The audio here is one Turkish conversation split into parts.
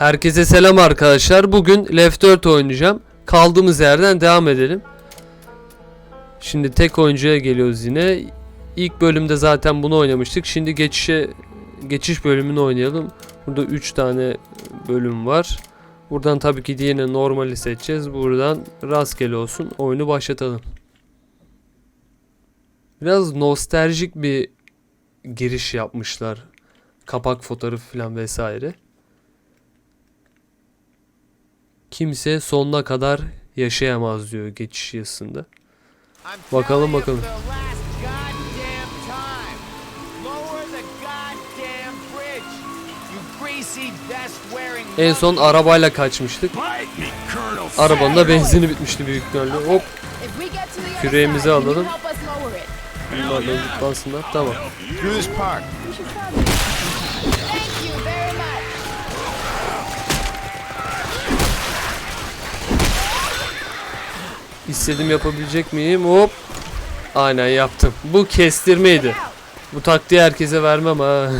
Herkese selam arkadaşlar. Bugün Left 4 oynayacağım. Kaldığımız yerden devam edelim. Şimdi tek oyuncuya geliyoruz yine. İlk bölümde zaten bunu oynamıştık. Şimdi geçişe geçiş bölümünü oynayalım. Burada 3 tane bölüm var. Buradan tabii ki yine normali seçeceğiz. Buradan rastgele olsun. Oyunu başlatalım. Biraz nostaljik bir giriş yapmışlar. Kapak fotoğrafı falan vesaire. Kimse sonuna kadar yaşayamaz diyor geçiş yazısında. Bakalım bakalım. En son arabayla kaçmıştık. Arabanın da benzini bitmişti büyük ihtimalle. Hop Küreğimizi alalım. bunlar da zıplansınlar. Tamam. İstediğim yapabilecek miyim? Hop. Aynen yaptım. Bu kestirmeydi. Bu taktiği herkese vermem ha.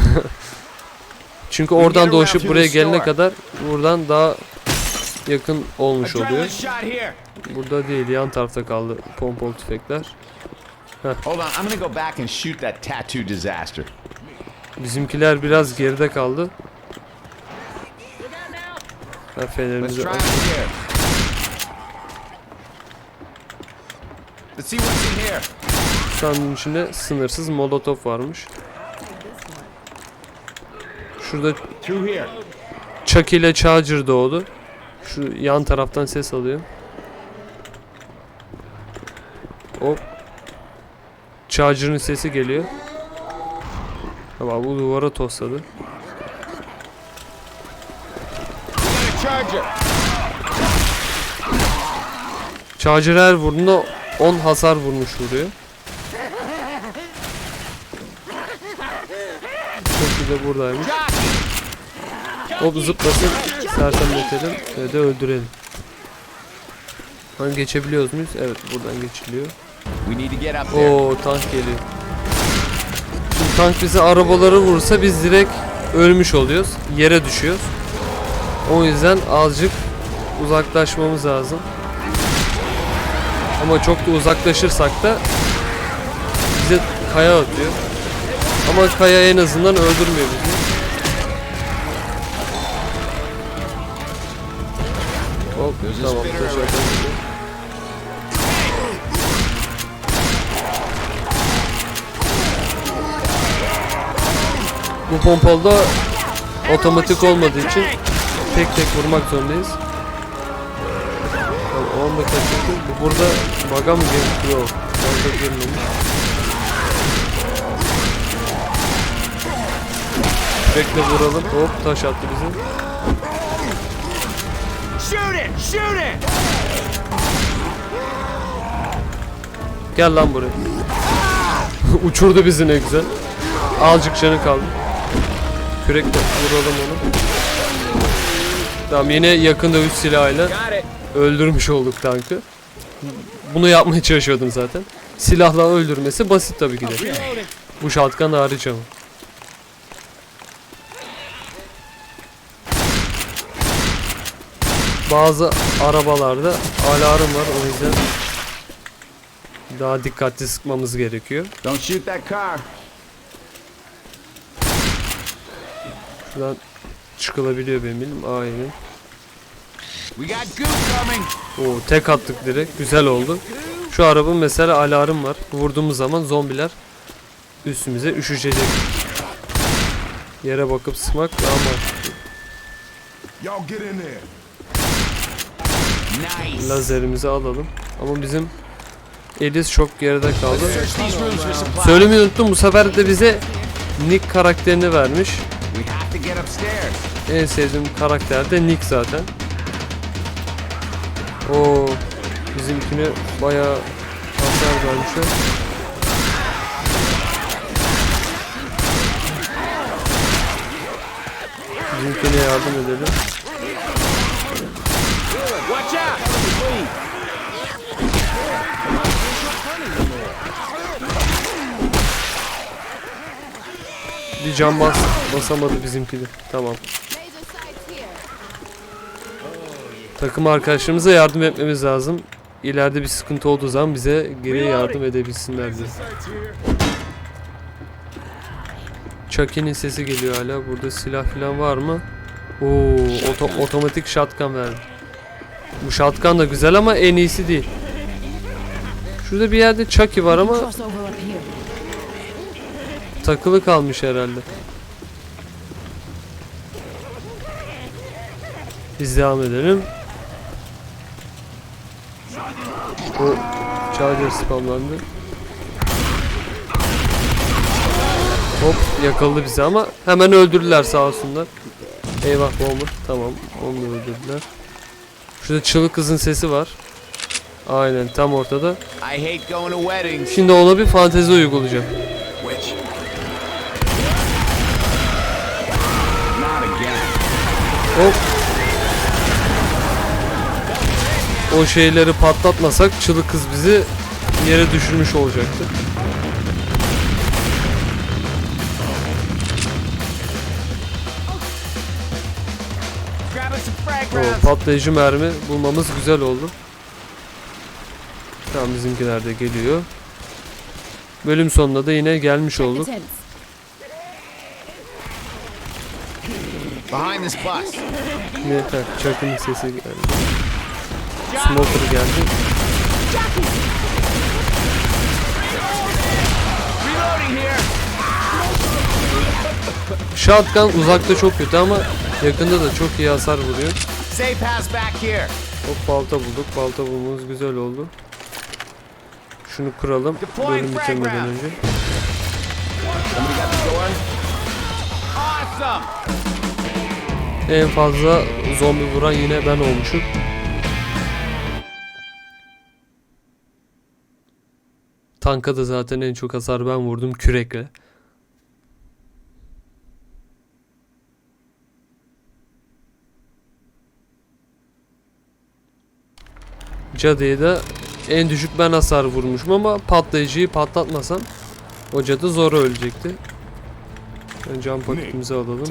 Çünkü oradan dolaşıp buraya gelene kadar buradan daha yakın olmuş oluyor. Burada değil yan tarafta kaldı pompalı tüfekler. Hold on, I'm gonna go back and shoot that tattoo disaster. Bizimkiler biraz geride kaldı. Ha, fenerimizi try it here. Let's see what's in here. Sandığın içinde sınırsız molotof varmış. Şurada Through here. Chucky ile Charger doğdu. Şu yan taraftan ses alıyor. Hop. Charger'ın sesi geliyor. Tamam bu duvara tosladı. Charger. Charger her vurduğunda 10 hasar vurmuş vuruyor. Chucky de buradaymış. Hop zıplasın. Sersemletelim ve de öldürelim. Hani geçebiliyoruz muyuz? Evet buradan geçiliyor. Oo tank geliyor. Şimdi tank bize arabaları vursa biz direkt ölmüş oluyoruz. Yere düşüyoruz. O yüzden azıcık uzaklaşmamız lazım. Ama çok da uzaklaşırsak da bize kaya atıyor. Ama kaya en azından öldürmüyor bizi. Hop a tamam. teşekkür ederim. Bu pompalıda otomatik olmadığı için tek tek vurmak zorundayız. Tamam, onu da kaçırdık. Bu burada baga mı girmiş? Yok. Baga girmemiş. Bekle vuralım. Hop taş attı bizi. Shoot it! Shoot it! Gel lan buraya. Uçurdu bizi ne güzel. Azıcık canı kaldı. Kürekle vuralım onu. Tamam yine yakın dövüş silahıyla. Öldürmüş olduk tankı. Bunu yapmaya çalışıyordum zaten. Silahla öldürmesi basit tabii ki de. Bu şatkan hariç ama. Bazı arabalarda alarm var o yüzden daha dikkatli sıkmamız gerekiyor. Don't shoot that car. Şuradan çıkılabiliyor benim bildim. Aynen. Oo tek attık direkt. Güzel oldu. Şu araba mesela alarm var. Vurduğumuz zaman zombiler üstümüze üşüşecek. Yere bakıp sıkmak daha mantıklı. Y'all get in there. Nice. Lazerimizi alalım. Ama bizim Elis çok geride kaldı. Söylemeyi unuttum. Bu sefer de bize Nick karakterini vermiş. En sevdiğim karakter de Nick zaten. O bizimkine bayağı hasar vermişler. Bizimkine yardım edelim. Bir cam bas, basamadı bizimki de. Tamam. Takım arkadaşlarımıza yardım etmemiz lazım. İleride bir sıkıntı olduğu zaman bize geri yardım edebilsinler diye. Chucky'nin sesi geliyor hala. Burada silah falan var mı? Oo, oto- otomatik shotgun verdi. Bu shotgun da güzel ama en iyisi değil. Şurada bir yerde Chucky var ama takılı kalmış herhalde. Biz devam edelim. O Charger spamlandı. Hop yakaladı bizi ama hemen öldürdüler sağ olsunlar. Eyvah bomba. Tamam onu öldürdüler. Şurada çığlık kızın sesi var. Aynen tam ortada. Şimdi ona bir fantezi uygulayacağım. Hop. O şeyleri patlatmasak çığlık kız bizi yere düşürmüş olacaktı. O patlayıcı mermi bulmamız güzel oldu. Tamam bizimkiler de geliyor. Bölüm sonunda da yine gelmiş olduk. Behind this bus. Heh, Chuck'ın sesi geldi. Smoker geldi. Shotgun uzakta çok kötü ama yakında da çok iyi hasar vuruyor. Hop balta bulduk. Balta bulmamız güzel oldu. Şunu kuralım. Bölüm bitirmeden önce. En fazla zombi vuran yine ben olmuşum. Tanka da zaten en çok hasar ben vurdum kürekle. Cadıya da en düşük ben hasar vurmuşum ama patlayıcıyı patlatmasam o cadı zor ölecekti. Ben cam paketimizi alalım.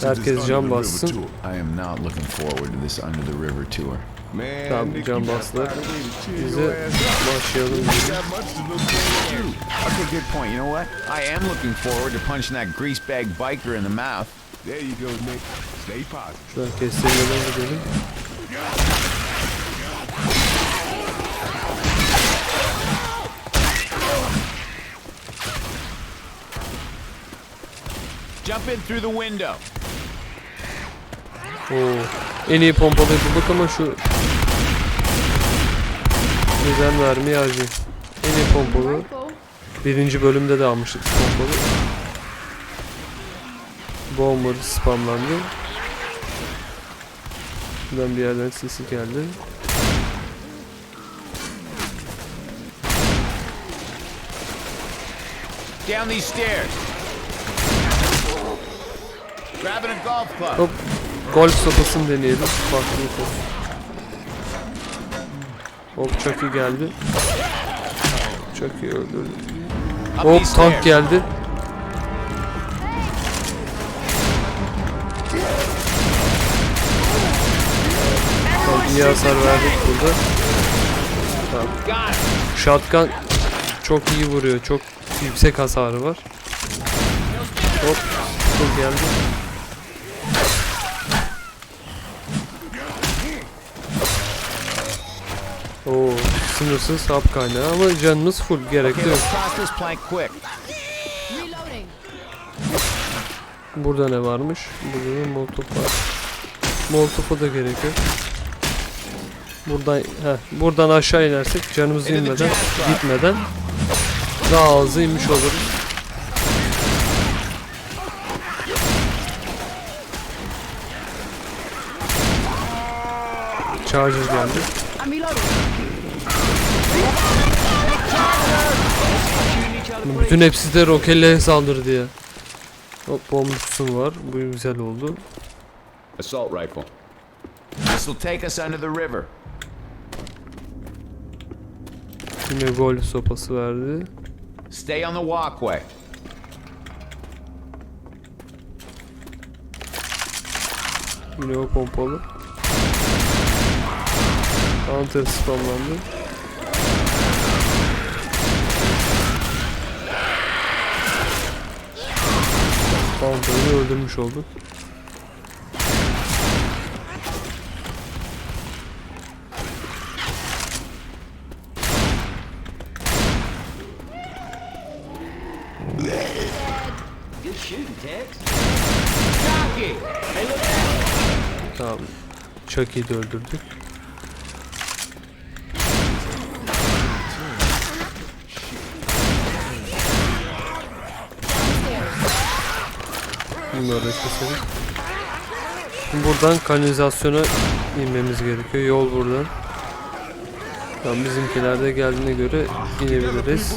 Herkes cam bassın. tour. I am not looking forward to this under the river tour. Man, Tamam, Nick, cam you gotta bastılar. find a way to chill Bize your ass out. başlayalım. You got much to look forward to. Okay, good point. You know what? I am looking forward to punching that greasebag biker in the mouth. There you go, Nick. Stay positive. Şuradan kestirmeden gidelim. Jump in through the window. Oo. En iyi pompalıyı bulduk ama şu Neden mermi harcayayım. En iyi pompalı. Birinci bölümde de almıştık pompalı. Bomber spamlandı. Buradan bir yerden sesi geldi. Down these stairs. Grabbing a golf club. Hop. Golf sopasını deneyelim. Farklı bir top. Hop Chucky geldi. Chucky öldürdü. Hop tank geldi. Tamam, iyi hasar verdik burada. İt. Shotgun çok iyi vuruyor. Çok yüksek hasarı var. Hop. Çok geldi. Sınırsız hap kaynağı ama canımız full gerek Okay, de yok. Burada ne varmış? Burada da molotof var. Molotofa da gerek yok. Buradan heh, buradan aşağı inersek canımız inmeden, gitmeden daha hızlı inmiş oluruz. Charger geldi. Bütün hepsi de rokelle saldırdı ya. Hop bombuşsun var. Bu güzel oldu. Assault rifle. This will take us under the river. Yine gol sopası verdi. Stay on the walkway. Yine o pompalı. Hunter spamlandı. Hunter'ı öldürmüş olduk. Tamam. Chucky'yi de öldürdük. Keselim. Şimdi buradan kanalizasyona inmemiz gerekiyor. Yol buradan. Tamam bizimkiler de geldiğine göre inebiliriz.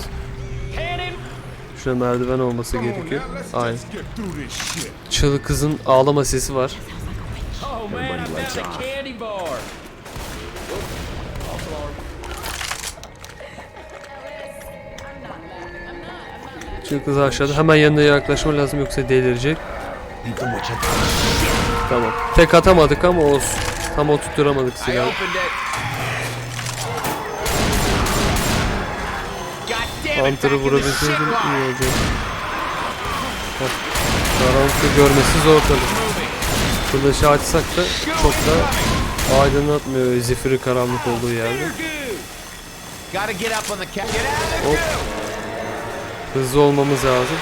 Şurada merdiven olması gerekiyor. Shit. Çığlık kızın ağlama sesi var. Çığlık kız aşağıda. Hemen yanına yaklaşma lazım yoksa delirecek. Tamam. Tek atamadık ama olsun. Tam oturtturamadık silahı. Hunter'ı vurabilseydim iyi olacak. Karanlıkta görmesi zor tabii. Kılışı açsak da çok da aydınlatmıyor zifiri karanlık olduğu yerde. Hop. Hızlı olmamız lazım.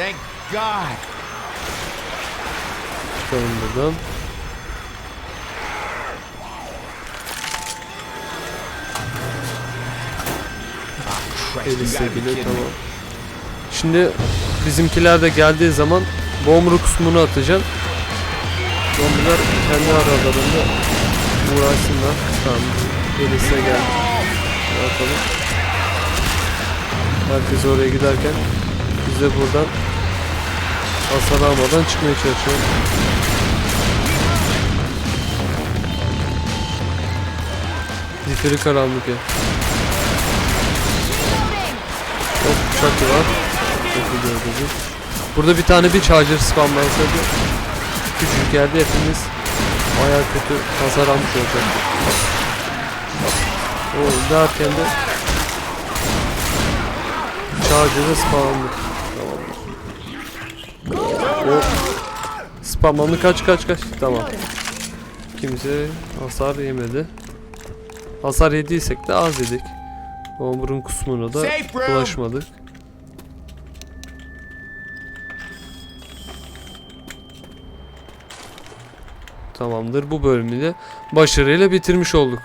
Thank God. Çıkalım buradan. Elise bile tamam. Şimdi bizimkiler de geldiği zaman bomba kısmını atacağım. Zombiler kendi aralarında uğraşsınlar. Tamam. Elise geldi. Ne yapalım? Herkes oraya giderken biz de buradan hasar almadan çıkmaya çalışıyoruz. Zifiri karanlık ya. Hop çakı var. Burada bir tane bir charger spamlansaydı küçük yerde hepimiz bayağı kötü hasar almış olacaktık. O derken de charger'ı spamladık. O spamlandı kaç kaç kaç. Tamam. Kimse hasar yemedi. Hasar yediysek de az yedik. Omurun kusmuna da Safe room. ulaşmadık. Tamamdır. Bu bölümü de başarıyla bitirmiş olduk.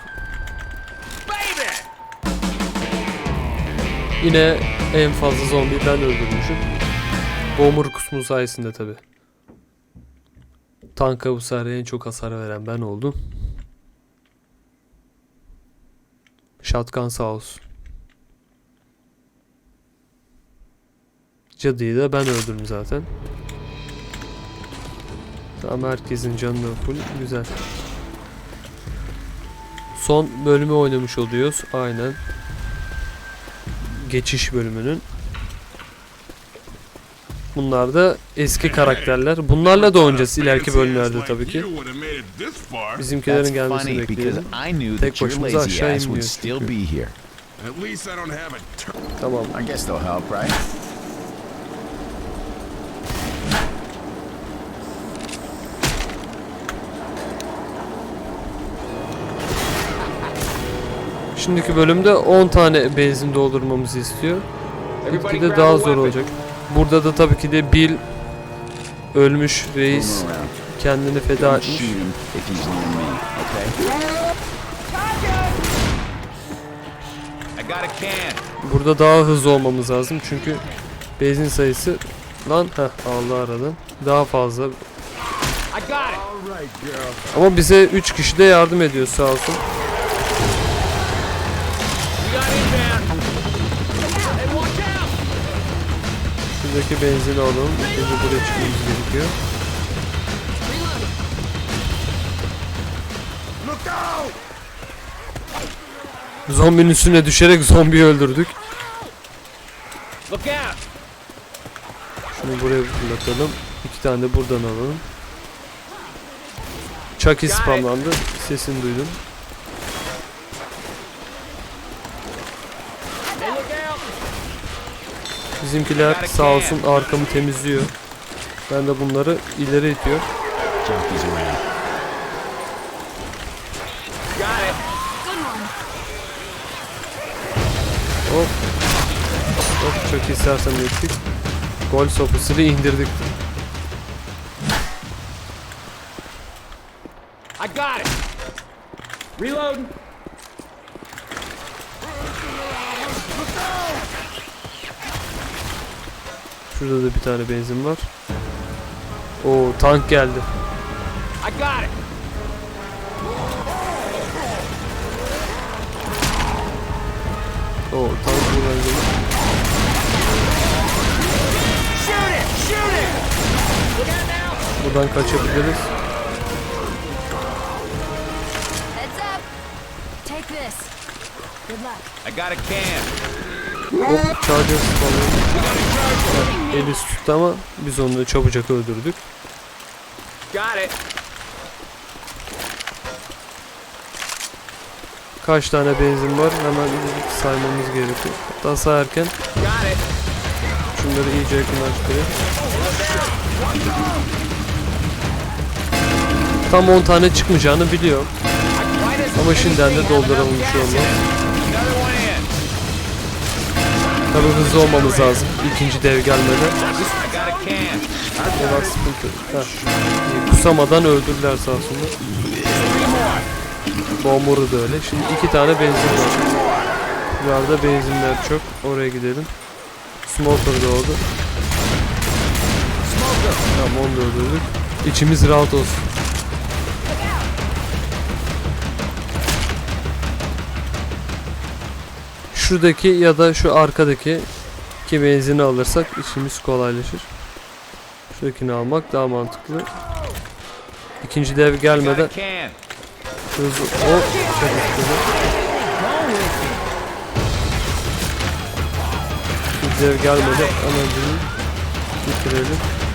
Yine en fazla zombi ben öldürmüşüm. Bu omur kusmu sayesinde tabi. Tanka bu sefer en çok hasar veren ben oldum. Shotgun sağ olsun. Cadıyı da ben öldürdüm zaten. Tamam herkesin canı da full. Güzel. Son bölümü oynamış oluyoruz. Aynen. Geçiş bölümünün. Bunlar da eski karakterler. Bunlarla da oynayacağız ileriki bölümlerde tabii ki. Bizimkilerin gelmesini bekleyelim. Tek başımıza aşağı inmiyoruz çünkü. Tamam. I guess they'll help, right? Şimdiki bölümde 10 tane benzin doldurmamızı istiyor. Gitgide daha zor olacak. Burada da tabii ki de Bill ölmüş reis kendini feda etmiş. Burada daha hızlı olmamız lazım çünkü benzin sayısı lan heh Allah aradan daha fazla. Ama bize 3 kişi de yardım ediyor sağ olsun. Şuradaki benzini alalım. Önce buraya çıkmamız gerekiyor. Zombinin üstüne düşerek zombiyi öldürdük. Şunu buraya fırlatalım. İki tane de buradan alalım. Chucky spamlandı. Sesini duydum. Bizimkiler sağ olsun arkamı temizliyor. Ben de bunları ileri itiyor. Hop. Hop çok istersen ettik. Gol sopasını indirdik. I got it. Reloading. Şurada da bir tane benzin var. Oo tank geldi. Oo tank buradan geliyor. Shoot it! Shoot it! Look out now! Buradan kaçabiliriz. Heads up. Take this. Good luck. I got a can. Hop charger spamlıyor. El üst tuttu ama biz onu çabucak öldürdük. Got it. Kaç tane benzin var hemen saymamız gerekiyor. Hatta sayarken Got it. şunları iyice yakınlaştırayım. Tam 10 tane çıkmayacağını biliyorum. Ama şimdiden de dolduralım bir şey Tabii hızlı olmamız lazım ikinci dev gelmeden. I got a can. Biraz sıkıntı. Heh. Kusamadan öldürdüler sağ olsunlar. Bomburu da öyle. Şimdi iki tane benzin var. Yukarıda benzinler çok. Oraya gidelim. Smoker doğdu. Tamam onu da öldürdük. İçimiz rahat olsun. Şuradaki ya da şu arkadaki ki benzini alırsak işimiz kolaylaşır. Şuradakini almak daha mantıklı. İkinci dev gelmeden hızlı o. İkinci dev gelmeden amacını bitirelim.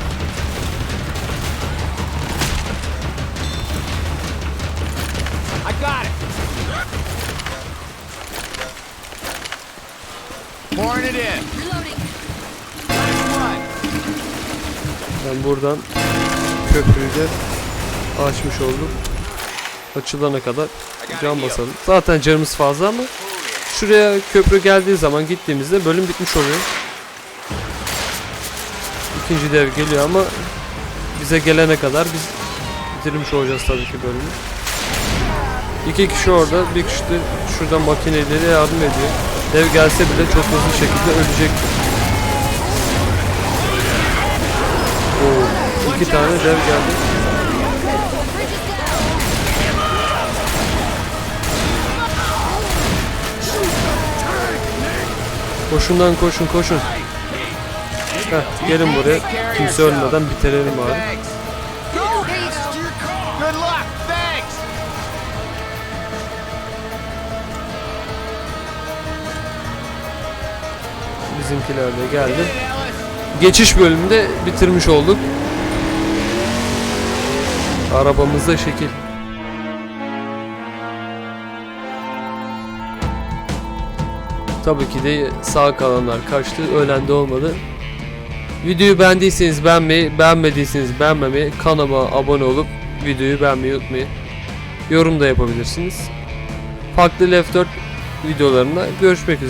İt. Ben buradan köprüyü de açmış oldum. Açılana kadar can basalım. Zaten canımız fazla ama şuraya köprü geldiği zaman gittiğimizde bölüm bitmiş oluyor. İkinci dev geliyor ama bize gelene kadar biz bitirmiş olacağız tabii ki bölümü. İki kişi orada, bir kişi de şurada makineleri yardım ediyor. Dev gelse bile çok hızlı şekilde ölecektir. Oo, iki tane dev geldi. Koşundan koşun koşun. Heh, gelin buraya. Kimse ölmeden bitirelim abi. Bizimkiler de geldi. Geçiş bölümünde bitirmiş olduk. Arabamızda şekil. Tabii ki de sağ kalanlar kaçtı. Ölen de olmadı. Videoyu beğendiyseniz beğenmeyi, beğenmediyseniz beğenmemeyi, kanalıma abone olup videoyu beğenmeyi unutmayın. Yorum da yapabilirsiniz. Farklı Left 4 videolarında görüşmek üzere.